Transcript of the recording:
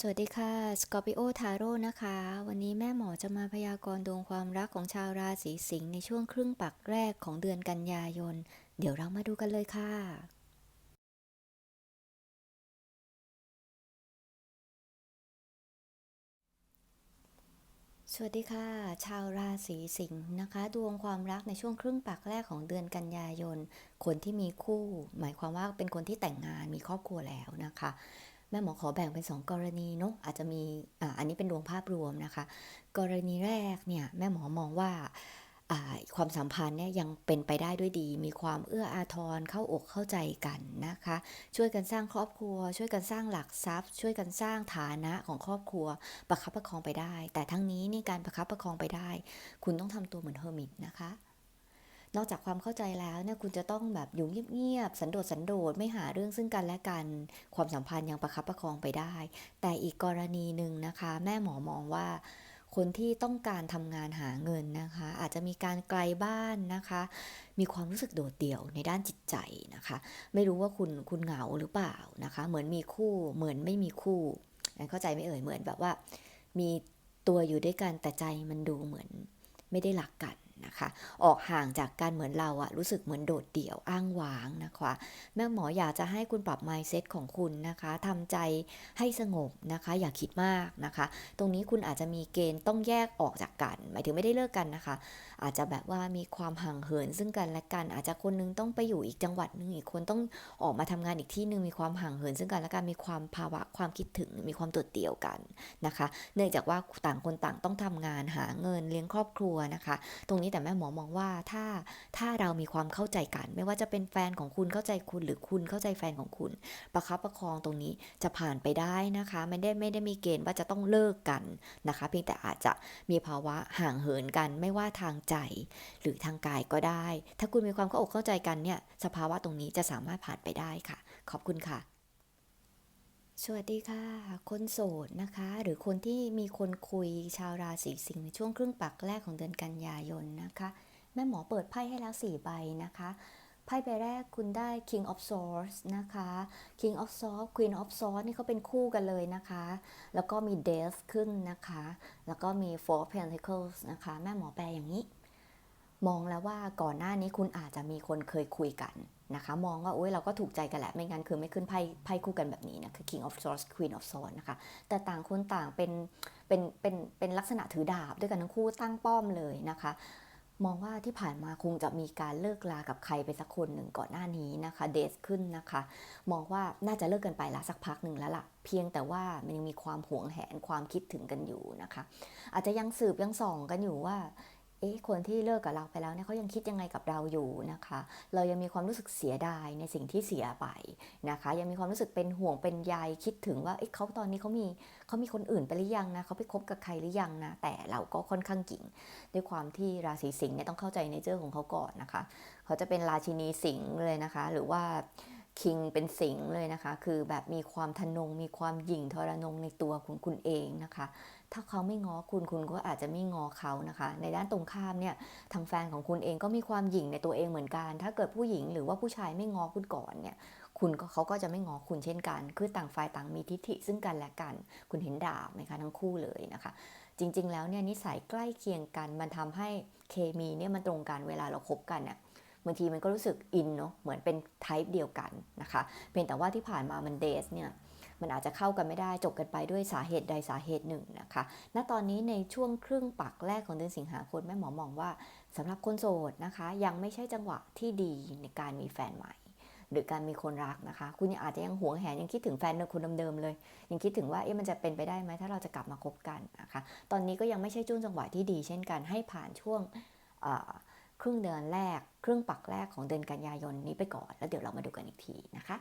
สวัสดีค่ะสกอร์ปิโอทาโร่นะคะ วันนี้แม่หมอจะมาพยากรณ์ดวงความรักของชาวราศีสิงห์ในช่วงครึ่งปักแรกของเดือนกันยายน เดี๋ยวเรามาดูกันเลยค่ะ สวัสดีค่ะ ชาวราศีสิงห์นะคะ ดวงความรักในช่วงครึ่งปักแรกของเดือนกันยายน คนที่มีคู่ หมายความว่าเป็นคนที่แต่งงานมีครอบครัวแล้วนะคะ แม่หมอขอแบ่งเป็น 2 กรณีเนาะอาจจะมีออันนี้เป็นดวงภาพรวมนะคะ กรณีแรกเนี่ยแม่หมอมองว่าความสัมพันธ์เนี่ยยังเป็นไปได้ด้วยดี มีความเอื้ออาทรเข้าอกเข้าใจกันนะคะ ช่วยกันสร้างครอบครัว ช่วยกันสร้างหลักทรัพย์ ช่วยกันสร้างฐานะของครอบครัว ประคับประคองไปได้ แต่ทั้งนี้นี่การประคับประคองไปได้ คุณต้องทำตัวเหมือนเฮอร์มิตนะคะ นอกจากความเข้าใจแล้วเนี่ยคุณจะต้องแบบอยู่เงียบๆสันโดษสันโดษไม่หาเรื่องซึ่งกันและกัน ความสัมพันธ์ยังประคับประคองไปได้ แต่อีกกรณีหนึ่งนะคะ แม่หมอมองว่าคนที่ต้องการทำงานหาเงินนะคะ อาจจะมีการไกลบ้านนะคะ มีความรู้สึกโดดเดี่ยวในด้านจิตใจนะคะ ไม่รู้ว่าคุณคุณเหงาหรือเปล่านะคะ เหมือนมีคู่เหมือนไม่มีคู่เข้าใจไม่เอ่ยเหมือนแบบว่า มีตัวอยู่ด้วยกันแต่ใจมันดูเหมือนไม่ได้หลักกัน นะคะ ออกห่างจากกันเหมือนเราอะรู้สึกเหมือนโดดเดี่ยวอ้างว้างนะคะ แม่หมออยากจะให้คุณปรับ mindset ของคุณนะคะทำใจให้สงบนะคะ อย่าคิดมากนะคะ ตรงนี้คุณอาจจะมีเกณฑ์ต้องแยกออกจากกัน หมายถึงไม่ได้เลิกกันนะคะ อาจจะแบบว่ามีความห่างเหินซึ่งกันและกัน อาจจะคนนึงต้องไปอยู่อีกจังหวัดหนึงอีกคนต้องออกมาทำงานอีกที่หนึ่งมีความห่างเหิน ซึ่งกันและกันมีความภาวะความคิดถึงมีความโดดเดี่ยวกันนะคะ เนื่องจากว่าต่างคนต่างต้องทำงานหาเงินเลี้ยงครอบครัวนะคะ ตรงนี้นี้แต่แม่หมอมองว่าถ้าถ้าเรามีความเข้าใจกัน ไม่ว่าจะเป็นแฟนของคุณเข้าใจคุณหรือคุณเข้าใจแฟนของคุณ ประคับประคองตรงนี้จะผ่านไปได้นะคะ ไม่ได้ไม่ได้มีเกณฑ์ว่าจะต้องเลิกกันนะคะ เพียงแต่อาจจะมีภาวะห่างเหินกัน ไม่ว่าทางใจ หรือทางกายก็ได้ ถ้าคุณมีความเข้าอกเข้าใจกันเนี่ยสภาวะตรงนี้จะสามารถผ่านไปได้ค่ะ ขอบคุณค่ะ สวัสดีค่ะ คนโสดนะคะ หรือคนที่มีคนคุยชาวราศีสิงห์ในช่วงครึ่งปักแรกของเดือนกันยายนนะคะ แม่หมอเปิดไพ่ให้แล้ว 4 ใบนะคะไพ่ใบแรกคุณได้ King of Swords นะคะ King of Swords Queen of Swords นี่เขาเป็นคู่กันเลยนะคะ แล้วก็มี Death ขึ้นนะคะ แล้วก็มี Four of Pentacles นะคะ แม่หมอแปลอย่างนี้ มองแล้วว่าก่อนหน้านี้คุณอาจจะมีคนเคยคุยกันนะคะ มองว่าโอ้ยเราก็ถูกใจกันแหละ ไม่งั้นคือไม่ขึ้นไพ่ไพ่คู่กันแบบนี้นะคือ King of Swords Queen of Swords นะคะ แต่ต่างคนต่างเป็นเป็นเป็นเป็นลักษณะถือดาบด้วยกันทั้งคู่ตั้งป้อมเลยนะคะมองว่าที่ผ่านมาคงจะมีการเลิกลากับใครไปสักคนหนึ่งก่อนหน้านี้นะคะ เดทขึ้นนะคะ มองว่าน่าจะเลิกกันไปละสักพักหนึ่งแล้วล่ะ เพียงแต่ว่ามันยังมีความหวงแหนความคิดถึงกันอยู่นะคะ อาจจะยังสืบยังส่องกันอยู่ว่า เอ๊ะคนที่เลิกกับเราไปแล้วเนี่ยเขายังคิดยังไงกับเราอยู่นะคะ เรายังมีความรู้สึกเสียดายในสิ่งที่เสียไปนะคะ ยังมีความรู้สึกเป็นห่วงเป็นใยคิดถึงว่าเอ๊ะเขาตอนนี้เขามีเขามีคนอื่นไปหรือยังนะเขาไปคบกับใครหรือยังนะแต่เราก็ค่อนข้างกิ่ง ด้วยความที่ราศีสิงห์เนี่ยต้องเข้าใจในเจอของเขาก่อนนะคะ เขาจะเป็นราชินีสิงห์เลยนะคะ หรือว่า คิงเป็นสิงเลยนะคะ คือแบบมีความทะนง มีความหยิ่งทรนงในตัวของคุณเองนะคะ ถ้าเขาไม่ง้อคุณคุณก็อาจจะไม่ง้อเขานะคะ ในด้านตรงข้ามเนี่ยทางแฟนของคุณเองก็มีความหยิ่งในตัวเองเหมือนกัน ถ้าเกิดผู้หญิงหรือว่าผู้ชายไม่ง้อคุณก่อนเนี่ยคุณก็เขาก็จะไม่ง้อคุณเช่นกัน คือต่างฝ่ายต่างมีทิฐิซึ่งกันและกัน คุณเห็นดาบไหมคะทั้งคู่เลยนะคะ จริง ๆ แล้วเนี่ยนิสัยใกล้เคียงกัน มันทำให้เคมีเนี่ยมันตรงกันเวลาเราคบกันเนี่ย บางทีมันก็รู้สึกอินเนาะเหมือนเป็นไทป์เดียวกันนะคะเพียงแต่ว่าที่ผ่านมามันเดทเนี่ยมันอาจจะเข้ากันไม่ได้จบกันไปด้วยสาเหตุใดสาเหตุหนึ่งนะคะ ณ ตอนนี้ในช่วงครึ่งปักแรกของเดือนสิงหาคมแม่หมอมองว่าสำหรับคนโสดนะคะ ยังไม่ใช่จังหวะที่ดีในการมีแฟนใหม่ หรือการมีคนรักนะคะ คุณยังอาจจะยังหวงแหนยังคิดถึงแฟนคนเดิมๆเลย ยังคิดถึงว่าเอ๊ะมันจะเป็นไปได้ไหมถ้าเราจะกลับมาคบกันนะคะ ตอนนี้ก็ยังไม่ใช่ช่วงจังหวะที่ดี เช่นกันให้ผ่านช่วง รึ่งเดือนแรก ครึ่งปักแรกของเดือนกันยายนนี้ไปก่อน แล้วเดี๋ยวเรามาดูกันอีกทีนะคะ